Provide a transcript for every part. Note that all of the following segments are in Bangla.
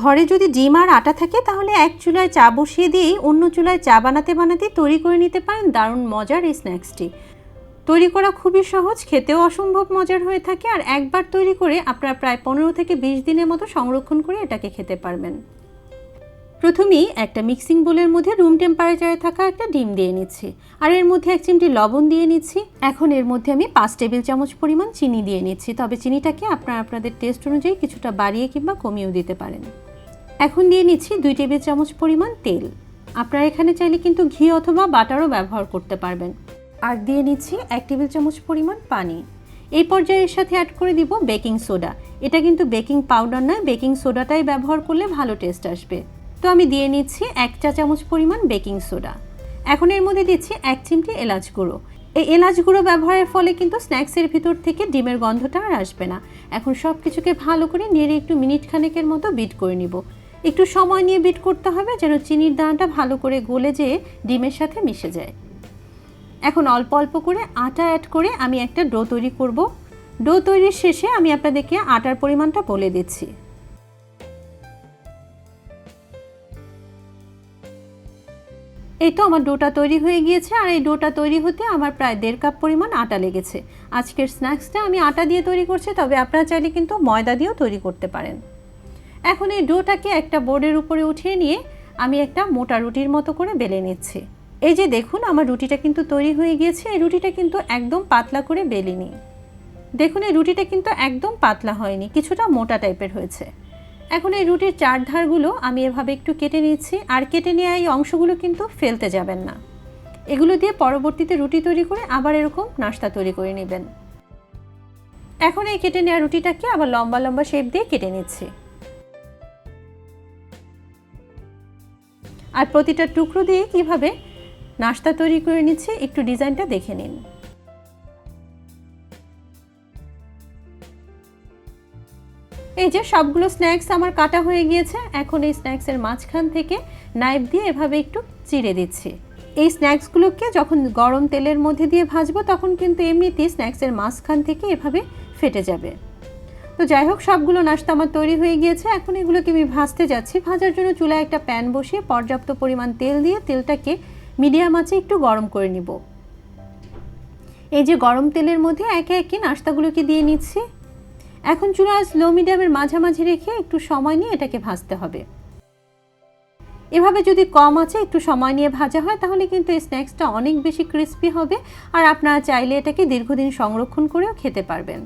ঘরে যদি ডিম আর আটা থাকে, তাহলে এক চুলায় চা বসিয়ে দিয়েই অন্য চুলায় চা বানাতে বানাতে তৈরি করে নিতে পারেন দারুণ মজার এই স্ন্যাক্সটি। তৈরি করা খুবই সহজ, খেতেও অসম্ভব মজার হয়ে থাকে আর একবার তৈরি করে আপনারা প্রায় পনেরো থেকে বিশ দিনের মতো সংরক্ষণ করে এটাকে খেতে পারবেন। প্রথমেই একটা মিক্সিং বোলের মধ্যে রুম টেম্পারেচারে থাকা একটা ডিম দিয়ে নিচ্ছি। আর এর মধ্যে এক চিমটি লবণ দিয়ে নিচ্ছি। এখন এর মধ্যে আমি পাঁচ টেবিল চামচ পরিমাণ চিনি দিয়ে নিচ্ছি। তবে চিনিটাকে আপনারা আপনাদের টেস্ট অনুযায়ী কিছুটা বাড়িয়ে কিংবা কমিয়েও দিতে পারেন। এখন দিয়ে নিচ্ছি দুই টেবিল চামচ পরিমাণ তেল। আপনারা এখানে চাইলে কিন্তু ঘি অথবা বাটারও ব্যবহার করতে পারবেন। আর দিয়ে নিচ্ছি এক টেবিল চামচ পরিমাণ পানি। এই পর্যায়ে এর সাথে অ্যাড করে দিব বেকিং সোডা এটা কিন্তু বেকিং পাউডার নয় বেকিং সোডাটাই ব্যবহার করলে ভালো টেস্ট আসবে। তো আমি দিয়ে নিচ্ছি এক চা চামচ পরিমাণ বেকিং সোডা এখন এর মধ্যে দিচ্ছি এক চিমটি এলাচ গুঁড়ো। এই এলাচ গুঁড়ো ব্যবহারের ফলে কিন্তু স্ন্যাক্সের ভিতর থেকে ডিমের গন্ধটা আর আসবে না। এখন সব কিছুকে ভালো করে নেড়ে একটু মিনিট খানেকের মতো বিট করে নিব। একটু সময় নিয়ে বিট করতে হবে যেন চিনির দানাটা ভালো করে গলে যেয়ে ডিমের সাথে মিশে যায়। এখন অল্প অল্প করে আটা অ্যাড করে আমি একটা ডো তৈরি করব। ডো তৈরির শেষে আমি আপনাদেরকে আটার পরিমাণটা বলে দিচ্ছি। এই তো আমার ডোটা তৈরি হয়ে গিয়েছে আর এই ডোটা তৈরি হতে আমার প্রায় দেড় কাপ পরিমাণ আটা লেগেছে। আজকের স্ন্যাক্সটা আমি আটা দিয়ে তৈরি করছি, তবে আপনারা চাইলে কিন্তু ময়দা দিয়েও তৈরি করতে পারেন। এখন এই ডোটাকে একটা বোর্ডের উপরে উঠিয়ে নিয়ে আমি একটা মোটা রুটির মতো করে বেলে নিচ্ছি। এই যে দেখুন, আমার রুটিটা কিন্তু তৈরি হয়ে গিয়েছে। এই রুটিটা কিন্তু একদম পাতলা করে বেলিনি। দেখুন, এই রুটিটা কিন্তু একদম পাতলা হয়নি, কিছুটা মোটা টাইপের হয়েছে। এখন এই রুটির চার ধারগুলো আমি এভাবে একটু কেটে নিচ্ছি, আর কেটে নেওয়া এই অংশগুলো কিন্তু ফেলতে যাবেন না। এগুলো দিয়ে পরবর্তীতে রুটি তৈরি করে আবার এরকম নাস্তা তৈরি করে নেবেন। এখন এই কেটে নেওয়া রুটিটাকে আবার লম্বা লম্বা শেপ দিয়ে কেটে নিচ্ছি। আর প্রতিটা টুকরো দিয়ে কীভাবে নাস্তা তৈরি করে নিচ্ছি, একটু ডিজাইনটা দেখে নিন। এই যে সবগুলো স্ন্যাক্স আমার কাটা হয়ে গিয়েছে, এখন এই স্ন্যাক্সের মাঝখান থেকে নাইফ দিয়ে এভাবে একটু চিড়ে দিচ্ছি। এই স্ন্যাক্সগুলোকে যখন গরম তেলের মধ্যে দিয়ে ভাজবো, তখন কিন্তু এমনিতেই স্ন্যাক্সের মাঝখান থেকে এভাবে ফেটে যাবে। তো যাই হোক, সবগুলো নাস্তা আমার তৈরি হয়ে গিয়েছে। এখন এগুলোকে আমি ভাজতে যাচ্ছি। ভাজার জন্য চুলায় একটা প্যান বসিয়ে পর্যাপ্ত পরিমাণ তেল দিয়ে তেলটাকে মিডিয়াম আঁচে একটু গরম করে নিব। এই যে গরম তেলের মধ্যে একে একে নাস্তাগুলোকে দিয়ে নিচ্ছি। এখন চুলা লো মিডিয়ামের মাঝামাঝি রেখে একটু সময় নিয়ে এটাকে ভাজতে হবে। এভাবে যদি কম আছে একটু সময় নিয়ে ভাজা হয়, তাহলে কিন্তু এই স্ন্যাক্সটা অনেক বেশি ক্রিস্পি হবে। আর আপনারা চাইলে এটাকে দীর্ঘদিন সংরক্ষণ করেও খেতে পারবেন।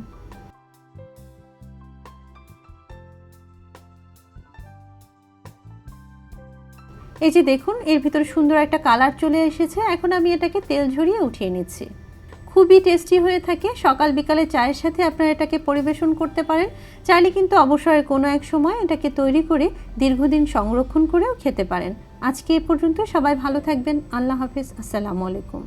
এই যে দেখুন, এর ভিতরে সুন্দর একটা কালার চলে এসেছে। এখন আমি এটাকে তেল ঝরিয়ে উঠিয়ে নিচ্ছি। খুবই টেস্টি হয়ে থাকে। সকাল বিকালে চায়ের সাথে আপনারা এটাকে পরিবেশন করতে পারেন। চাইলে কিন্তু অবসরে কোনো এক সময় এটাকে তৈরি করে দীর্ঘদিন সংরক্ষণ করেও খেতে পারেন। আজকে এ পর্যন্ত সবাই ভালো থাকবেন। আল্লাহ হাফিজ। আসসালামু আলাইকুম।